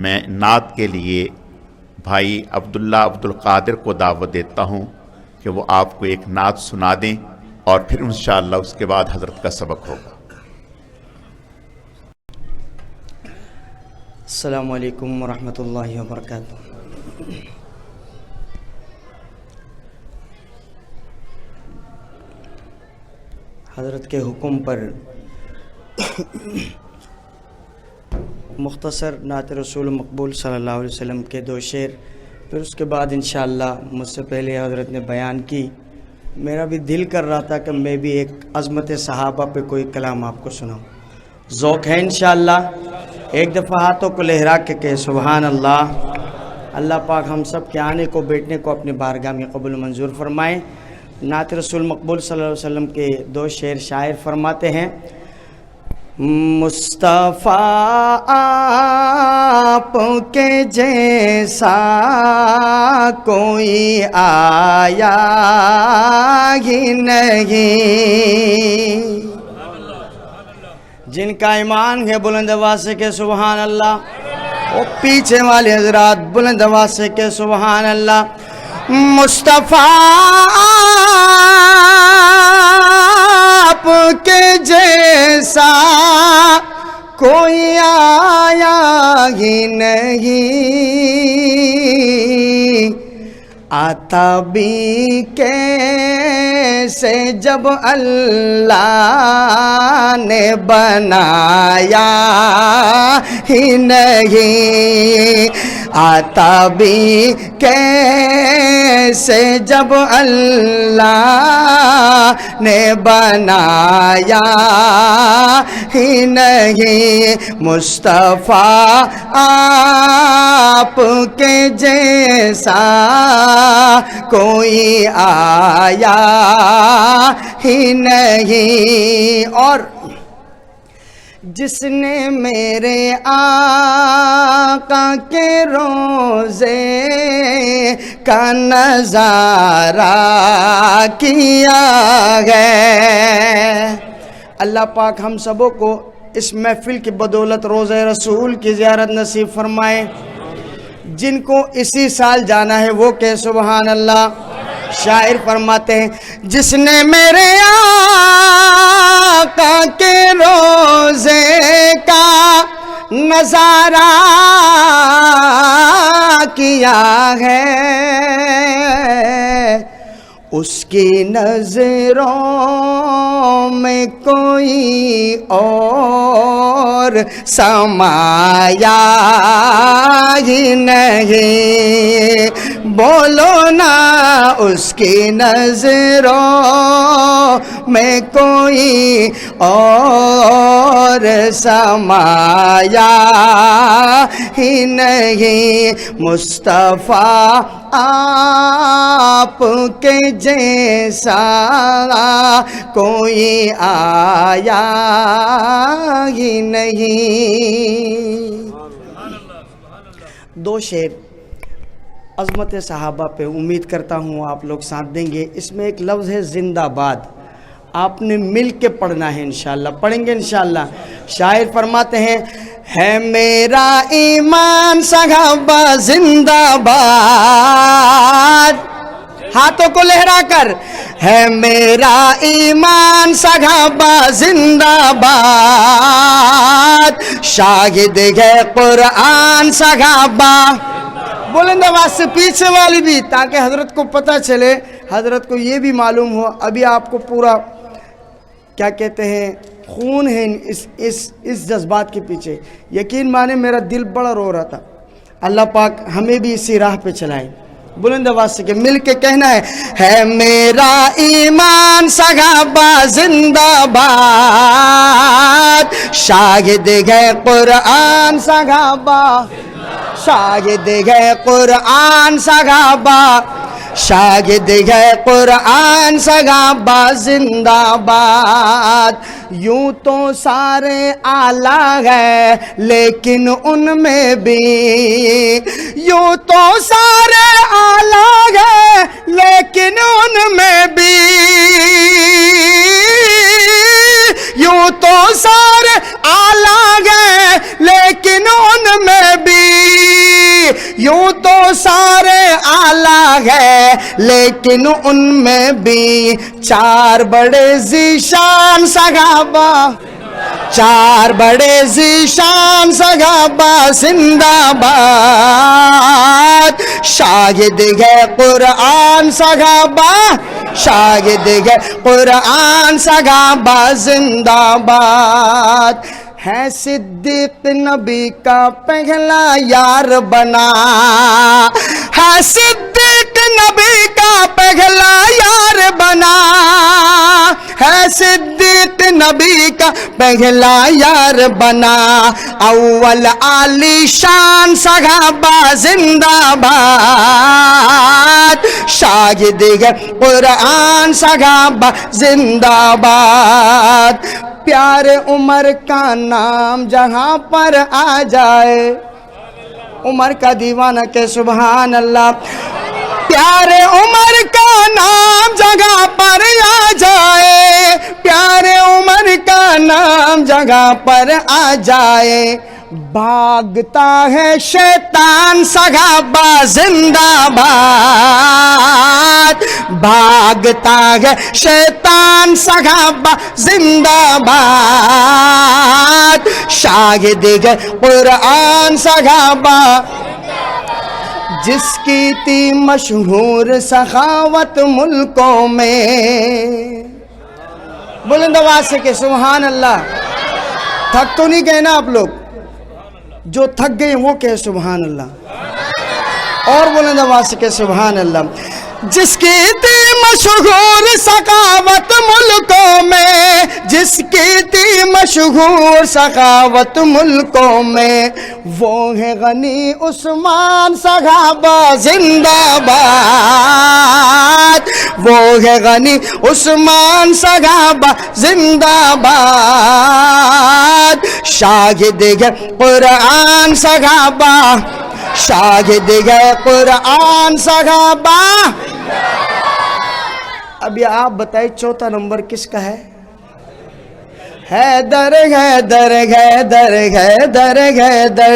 मैं नात के लिए भाई अब्दुल्ला अब्दुल कादिर को दावत देता हूँ कि वो आपको एक नात सुना दें और फिर इन उसके बाद हज़रत का सबक होगा। अल्लाम वरहमतुल्लाहि वबरकातुहू। हज़रत के हुक्म पर मुख्तसर नात रसूल मकबूल अलैहि वसल्लम के दो शेर, फिर उसके बाद इन मुझसे पहले हज़रत ने बयान की। मेरा भी दिल कर रहा था कि मैं भी एक अज़मत सहाबा पे कोई कलाम आपको सुनाऊँ। ज़ौक़ है इन एक दफ़ा हाथों को लहरा के कहे सुबहान अल्लाह अल्लाह पाक हम सब के आने को बैठने को अपनी बारगाह में कबूल मंजूर फरमाएँ। नात रसूल मकबूल सल्लल्लाहु अलैहि वसल्लम के दो शेर शायर फरमाते हैं मुस्तफ़ा आप के जैसा कोई आया ही नहीं। जिनका ईमान है बुलंद से के सुबहान अल्लाह वो पीछे वाले हजरात बुलंद से के सुबहान अल्लाह मुस्तफ़ा आपके जैसा कोई आया ही नहीं। आता भी कैसे जब अल्लाह ने बनाया ही नहीं। आता भी कैसे जब अल्लाह ने बनाया ही नहीं मुस्तफ़ा आपके जैसा कोई आया ही नहीं और जिसने मेरे आका के रोज़े का नज़ारा किया है। अल्लाह पाक हम सबों को इस महफिल की बदौलत रोज़ रसूल की ज़्यारत नसीब फरमाए। जिनको इसी साल जाना है वो कह सुबहान अल्लाह शायर फरमाते हैं, जिसने मेरे आका के रोज़े का नज़ारा किया है, उसकी नज़रों में कोई और समाया ही नहीं। बोलो ना उसकी नज़रों में कोई और समाया ही नहीं। मुस्तफ़ा आपके जैसा कोई आया ही नहीं। दो शेर। अजमत सहाबा पे उम्मीद करता हूँ आप लोग साथ देंगे। इसमें एक लफ्ज़ है, जिंदाबाद। आपने मिल के पढ़ना है इनशाला पढ़ेंगे इनशाला शायर फरमाते हैं, है मेरा ईमान सहाबा, जिंदाबाद। हाथों को लहरा कर है मेरा ईमान सगाबा जिंदाबाद। शाहिद है कुरान सगाबा बुलंद आवाज़ से पीछे वाली भी, ताकि हज़रत को पता चले, हज़रत को ये भी मालूम हो, अभी आपको पूरा, क्या कहते हैं, खून है इस इस इस जज्बात के पीछे। यकीन माने मेरा दिल बड़ा रो रहा था। अल्लाह पाक हमें भी इसी राह पे चलाए। बुलंद आवाज़ से मिल के कहना है है मेरा ईमान सगाबा जिंदाबाद। शाहिद गए कुरान सगाबा। शाहिद गए कुरान सगाबा। शागिद है कुरान सगाबा, जिंदाबाद। यूँ तो सारे आला है, लेकिन उनमें भी यूँ तो सारे लेकिन उनमें भी चार बड़े जीशान सगाबा। चार बड़े जीशान सगाबा, जिंदाबाद। शाहिद है कुरान सगाबा शाहिद है कुरान सगाबा, जिंदाबाद। है सिद्दीक नबी का पहला यार बना। है, सिद्दीक नबी का पहला यार बना। है, सिद्दीक नबी का पहला यार बना। अव्वल आली शान सगाबा जिंदाबाद। शाहिद है कुरान सगाबा जिंदाबाद। प्यार उमर का नाम जहाँ पर आ जाए। उमर का दीवाना के सुबहान अल्लाह प्यारे उमर का नाम जगह पर आ जाए। प्यारे उमर का नाम जगह पर आ जाए। भागता है शैतान सगाबा जिंदाबाद। भागता है शैतान सगाबा जिंदाबाद। शाहिद है कुरान सगाबा जिसकी थी मशहूर सखावत मुल्कों में। बुलंद आवाज़ से के सुबहान अल्लाह, थक तो नहीं गए ना आप लोग? जो थक गए वो कहे सुबहान अल्लाह और बोले नवास से के सुबहान अल्लाह जिसकी थी मशहूर सकावत मुल्कों में, जिसकी थी मशहूर सकावत मुल्कों में वो है गनी उस्मान सखाबा जिंदाबाद। वो है गनी उस्मान सखाबा जिंदाबाद। शाहिद है कुरान सखाबा शाहिद है कुरान सखाबा अभी आप बताइए चौथा नंबर किसका है? हैदर हैदर हैदर हैदर हैदर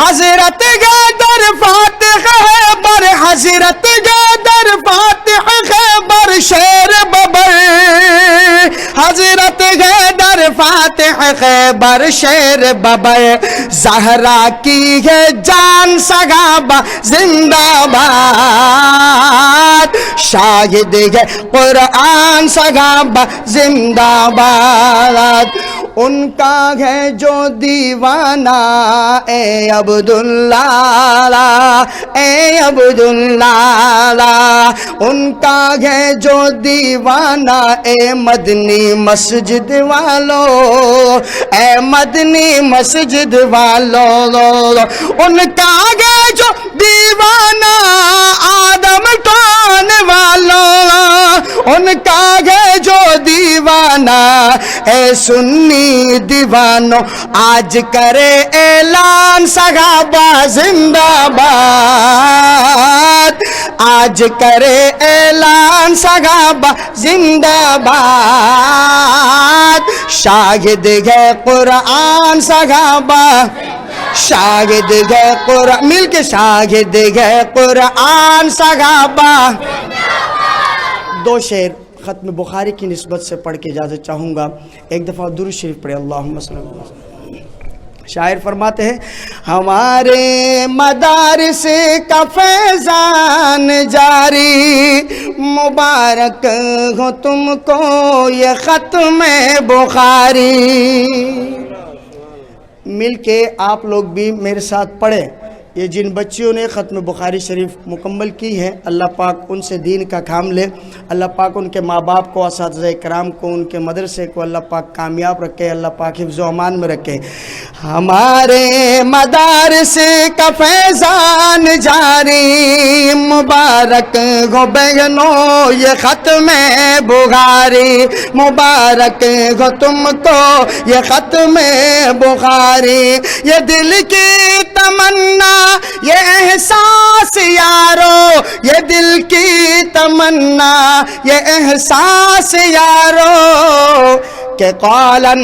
हज़रत गदर फातिह खैबर हज़रत गदर फातिह खैबर शेर बबर हज़रत गदर फातिह खैबर शेर बबर जहरा की है जान सगाबा जिंदाबाद शाहिद है कुरान सगाबा जिंदाबाद उनका है जो दीवाना, ए अब्दुल्ला ए अब्दुल्ला उनका है जो दीवाना, ए मदनी मस्जिद वालो, ए मदनी मस्जिद वालो। उनका है जो दीवाना आदम टान वालो, उनका है जो दीवाना। ए सुन्नी दीवानो, आज करे ऐलान सगाबा जिंदाबाद। आज करे ऐलान सगाबा जिंदाबाद। शाहिद है कुरान सगाबा। शाहिद है कुरान मिल के शाहिद है कुरान सगाबा। दो शेर ख़त्म बुखारी की नस्बत से पढ़ के इजाज़त चाहूँगा। एक दफ़ा दुरू शरीफ पढ़े अल्लाह। शायर फरमाते हैं, हमारे मदार से का जारी, मुबारक हो तुमको ये ख़त्म बुखारी। मिल के आप लोग भी मेरे साथ पढ़ें। ये जिन बच्चियों ने ख़त्म बुखारी शरीफ मुकम्मल की है, अल्लाह पाक उनसे दीन का काम ले। अल्लाह पाक उनके माँ बाप को इस कराम को, उनके मदरसे को अल्लाह पाक कामयाब रखे, अल्लाह पाक हिफ्ज़ अमान में रखे। हमारे मदारसे का फैज़ान जारी, मुबारक गो बहनों, ये ख़त्म बुखारी, मुबारक गो तुमको, ये ख़त्म बुखारी। ये दिल की तमन्ना ये एहसास यारो ये दिल की तमन्ना ये एहसास यारो। के कौलन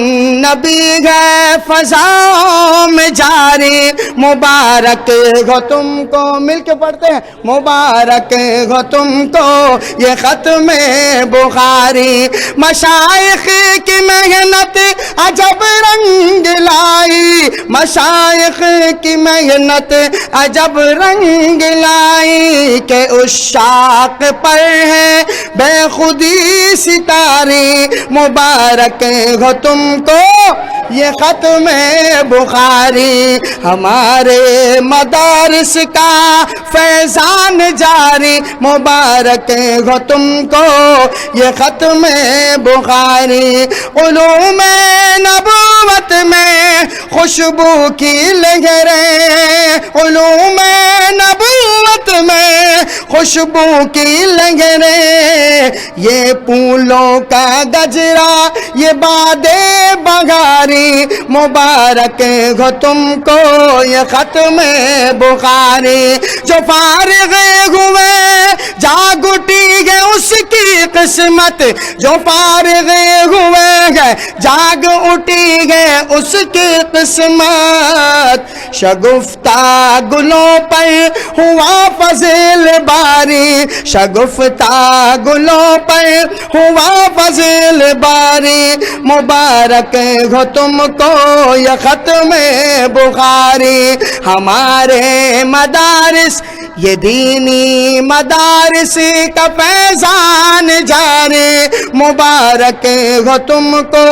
नबी गए फजाओं में जारी। मुबारक हो तुमको, मिल के पढ़ते हैं। मुबारक हो तुमको, ये खत में बुखारी। मशाइख की मेहनत अजब रंग लाई। मशाइख की मेहनत अजब रंग लाई। के उस शाक पर है बेखुदी सितारी। मुबारक हो तुमको ये खत में बुखारी हमारे मदारस का फैजान जारी मुबारक हो तुमको। ये खत में बुखारी उलूम नबूवत में खुशबू की लहरें। में नबूवत में खुशबू की लहरें। ये फूलों का गजरा, ये बादे बगारी मुबारक हो तुमको ये खत में बुखारी। जो फारिग हुए उठी है उसकी किस्मत। जो फारिग हुए है जाग उठी है उसकी किस्मत। शगुफ्ता गुलों पर हुआ फजील बारी। शगुफ्ता गुलों पर हुआ फजील बारी। मुबारक हो तुमको ये खत में बुखारी, हमारे मदारिस, ये दीनी मदारिस का फैजान जारे मुबारक हो तुमको।